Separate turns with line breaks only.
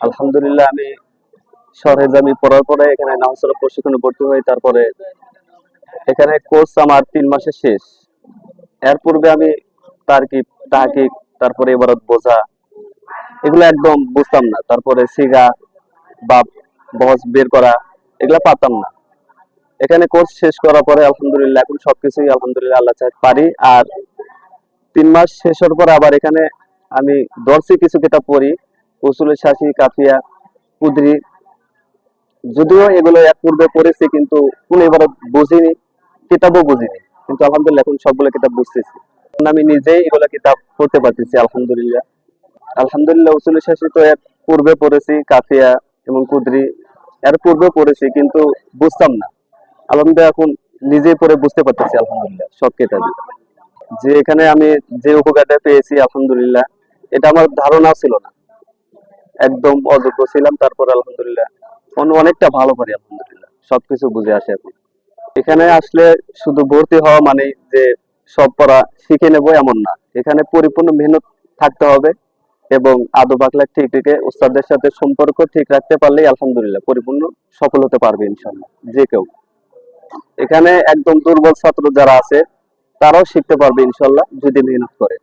আলহামদুলিল্লাহ, আমি সরহেজামি পড়ার পরে এখানে নামাজের প্রশিক্ষণে ভর্তি হই, তারপরে এখানে কোর্স আমার তিন মাসে শেষ। এর পূর্বে আমি তার্কিব, তাহাকিক, তারপরে এবারত বোঝা, এগুলো একদম বুঝতাম না। তারপরে সিগা বা বস, বের করা, এগুলা পারতাম না। এখানে কোর্স শেষ করার পরে আলহামদুলিল্লাহ, এখন সবকিছুই আলহামদুলিল্লাহ আল্লাহ চাই পারি। আর তিন মাস শেষ হওয়ার পর আবার এখানে আমি দর্শি কিছু কিতাব পড়ি। উসুলের শাসি, কাফিয়া, কুদরি। যদিও এগুলো এক পূর্বে পড়েছি, কিন্তু কোন এবার বুঝিনি, কিতাবও বুঝিনি। কিন্তু আলহামদুলিল্লাহ এখন সবগুলো কিতাব বুঝতেছি। আমি নিজেই এগুলো কিতাব পড়তে পারতেছি, আলহামদুলিল্লাহ। আলহামদুলিল্লাহ উসুলের শাসি তো এক পূর্বে পড়েছি, কাফিয়া এবং কুদরি। এর পূর্বে পড়েছি, কিন্তু বুঝতাম না। আলহামদুলিল্লাহ, এখন নিজেই পড়ে বুঝতে পারতেছি, আলহামদুলিল্লাহ, সব কিতাবই। যে এখানে আমি যে উপকারটা পেয়েছি, আলহামদুলিল্লাহ, এটা আমার ধারণা ছিল না। একদম অযোগ্য ছিলাম, তারপর আলহামদুলিল্লাহ অন- অনেকটা ভালো পারি আলহামদুলিল্লাহ। সবকিছু বুঝে আসে এখন। এখানে আসলে শুধু ভর্তি হওয়া মানে যে সব পড়া শিখে নেব এমন না। এখানে পরিপূর্ণ মেহনত থাকতে হবে এবং আদব আখলাক ঠিক রেখে উস্তাদের সাথে সম্পর্ক ঠিক রাখতে পারলেই আলহামদুলিল্লাহ পরিপূর্ণ সফল হতে পারবে ইনশাল্লাহ যে কেউ। এখানে একদম দুর্বল ছাত্র যারা আছে, তারাও শিখতে পারবে ইনশাল্লাহ যদি মেহনত করে।